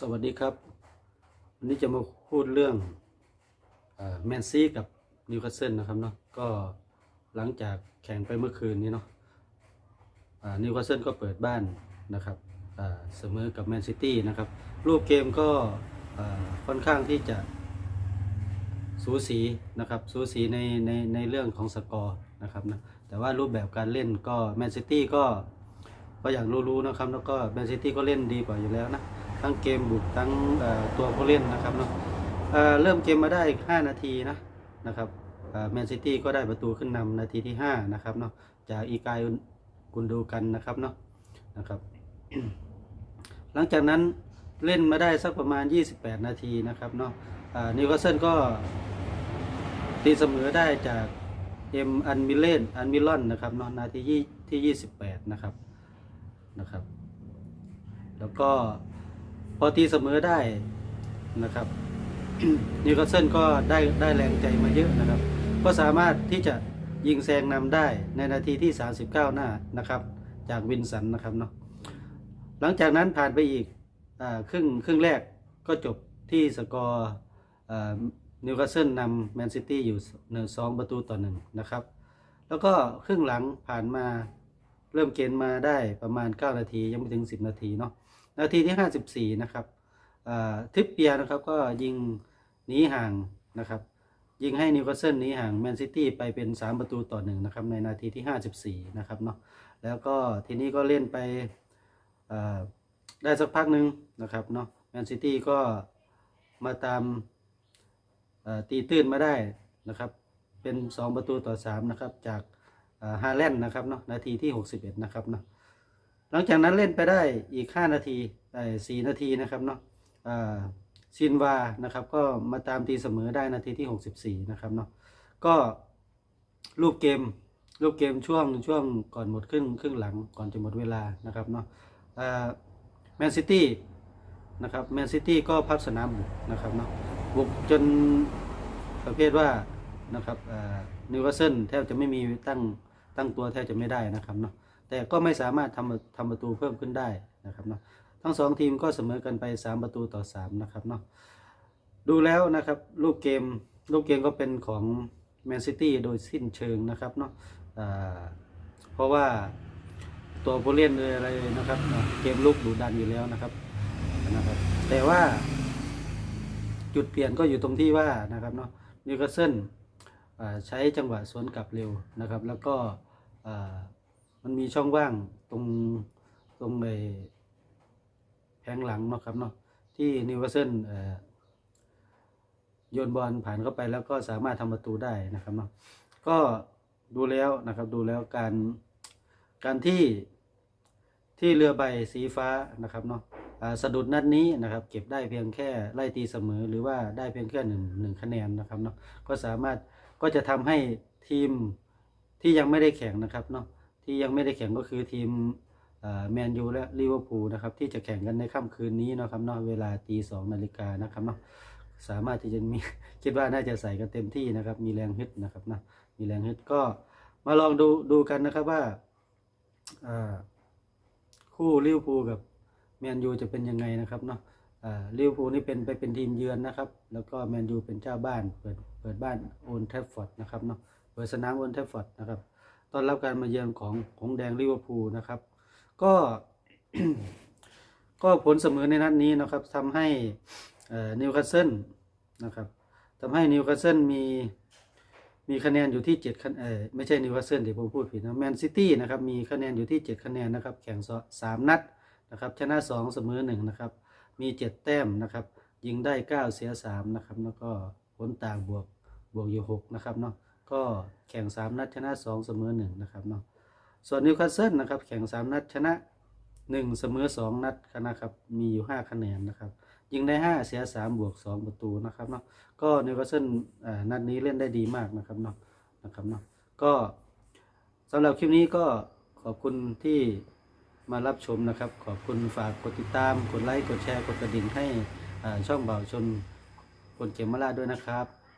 สวัสดีครับ วันนี้จะมาพูดเรื่องแมนซีกับนิวคาสเซิลนะครับเนาะก็หลังจากแข่งไปเมื่อคืนนี้เนาะนิวคาสเซิลก็เปิดบ้านนะครับเสมอกับแมนซิตี้นะครับรูปเกมก็ค่อนข้างที่จะสูสีนะครับสูสีในในในเรื่องของสกอร์นะครับนะแต่ว่ารูปแบบการเล่นก็แมนซิตี้ก็ก็อย่างรู้ๆนะครับแล้วก็แมนซิตี้ก็เล่นดีกว่าอยู่แล้วนะ ทั้งเกมบุกทั้งตัวผู้เล่นนะครับเนาะเริ่มเกมมาได้ 5 นาทีนะนะครับแมนซิตี้ก็ได้ประตูขึ้นนำนาทีที่ 5 นะครับเนาะจากอีกายกุนดูกันนะครับเนาะนะครับ หลังจากนั้นเล่นมาได้สักประมาณ 28 นาทีนะครับเนาะนิวคาสเซิลก็ตีเสมอได้จากเอ็มอันมิเลนอันมิลอนนะครับเนาะนาทียี่ที่ 28 นะครับนะครับ แล้วก็ พอตีเสมอได้นะครับนิวคาสเซิลก็ได้ได้แรงใจมาเยอะนะครับ ก็สามารถที่จะยิงแซงนำได้ในนาทีที่ 39 หน้านะครับ จากวินสันนะครับเนาะหลังจากนั้นผ่านไปอีกอครึ่งครึ่งแรกก็จบที่สกอร์นิวคาสเซิลนำแมนซิตี้อยู่หนึ่งสองประตูต่อหนึ่งนะครับ แล้วก็ครึ่งหลังผ่านมา เริ่มเกณฑ์มาได้ประมาณ 9 นาทียังไม่ถึง 10 นาทีเนาะนาทีที่ 54 นะครับทิปเปียนะครับก็ยิงหนีห่างนะครับ ยิงให้นิวคาสเซิลหนีห่างแมนซิตี้ไปเป็น 3 ประตูต่อหนึ่งนะครับในนาทีที่ 54 นะครับเนาะแล้วก็ทีนี้ก็เล่นไปได้สักพักหนึ่งนะครับเนาะแมนซิตี้ก็มาตามตีตื้นมาได้นะครับ เป็น 2 ประตูต่อ 3 นะครับ จาก ฮาแลนด์นะครับเนาะนาทีที่ 61 นะครับเนาะหลังจากนั้นเล่นไปได้อีก 5 นาทีไอ้สี่นาทีนะครับเนาะซินวานะครับก็มาตามตีเสมอได้นาทีที่ 64 นะครับเนาะก็รูปเกมรูปเกมช่วงช่วงก่อนหมดครึ่งครึ่งหลังก่อนจะหมดเวลานะครับเนาะแมนซิตี้นะครับแมนซิตี้ก็พับสนามบุกนะครับเนาะบุกจนประเภทว่านะครับนิวคาสเซิลแทบจะไม่มีตั้ง ตั้งตัวแทบจะไม่ได้นะครับเนาะแต่ก็ไม่สามารถทำทำประตูเพิ่มขึ้นได้นะครับเนาะทั้งสองทีมก็เสมอกันไป 3 ประตูต่อ 3 นะครับเนาะดูแล้วนะครับลูกเกมลูกเกมก็เป็นของแมนซิตี้โดยสิ้นเชิงนะครับเนาะเพราะว่าตัวผู้เล่นเลยอะไรนะครับเกมลุกดุดันอยู่แล้วนะครับนะครับแต่ว่าจุดเปลี่ยนก็อยู่ตรงที่ว่านะครับเนาะนิวคาสเซิลใช้จังหวะสวนกลับเร็วนะครับ แล้วก็ มันมีช่องว่างตรงตรงในแผงหลังเนาะครับเนาะที่นิวคาสเซิลเอ่อโยนบอลผ่านเข้าไปแล้วก็สามารถทำประตูได้นะครับเนาะก็ดูแล้วนะครับดูแล้วการการที่ที่เรือใบสีฟ้านะครับเนาะสะดุดนัดนี้นะครับ เก็บได้เพียงแค่ไล่ตีเสมอ หรือว่าได้เพียงแค่หนึ่งหนึ่งคะแนนนะครับเนาะก็สามารถก็จะทำให้ทีม ที่ยังไม่ได้แข่งนะครับเนาะที่ยังไม่ได้แข่งก็คือทีมแมนยูและลิเวอร์พูลนะครับที่จะแข่งกันในค่ำคืนนี้นะครับเนาะเวลาตีสองนาฬิกานะครับเนาะสามารถที่จะมีคิดว่าน่าจะใส่กันเต็มที่นะครับ มีแรงฮึดนะครับนะมีแรงฮึดก็มาลองดูดูกันนะครับว่าคู่ลิเวอร์พูลกับแมนยูจะเป็นยังไงนะครับเนาะลิเวอร์พูลนี่เป็นไปเป็นทีมเยือนนะครับ แล้วก็แมนยูเป็นเจ้าบ้านเปิดเปิดบ้านโอนเทฟฟอร์ดนะครับเนาะ เปิดสนามอนเทฟฟอร์ดนะครับต้อนรับการมาเยือนของของแดงลิเวอร์พูลนะครับ ก็ก็ผลเสมอในนัดนี้นะครับทำให้นิวคาสเซิลนะครับทำให้นิวคาสเซิลมีมีคะแนนอยู่ที่7คะแนนไม่ใช่นิวคาสเซิลเดี๋ยวผมพูดผิดนะแมนซิตี้นะครับมีคะแนนอยู่ที่ 7 คะแนนนะครับ แข่งสามนัดนะครับ ชนะ 2 เสมอ1นะครับ มี 7 แต้มนะครับ ยิงได้ 9 เสีย3นะครับ แล้วก็ผลต่างบวกบวกอยู่ 6 นะครับเนาะ ก็แข่ง 3 นัดชนะ 2 เสมอ1นะครับเนาะส่วนนิวคาสเซิลนะครับแข่ง 3 นัดชนะ 1 เสมอ 2 นัดนะครับมีอยู่ 5 คะแนนนะครับยิงได้ 5 เสีย 3 บวก 2 ประตูนะครับเนาะก็นิวคาสเซิลอ่านัดนี้เล่นได้ดีมากนะครับเนาะนะครับเนาะก็สำหรับคลิปนี้ก็ขอบคุณที่มารับชมนะครับ ขอบคุณฝากกดติดตาม กดไลค์ กดแชร์ กดกระดิ่งให้ช่องเบาชนคนเกมมาลาด้วยนะครับ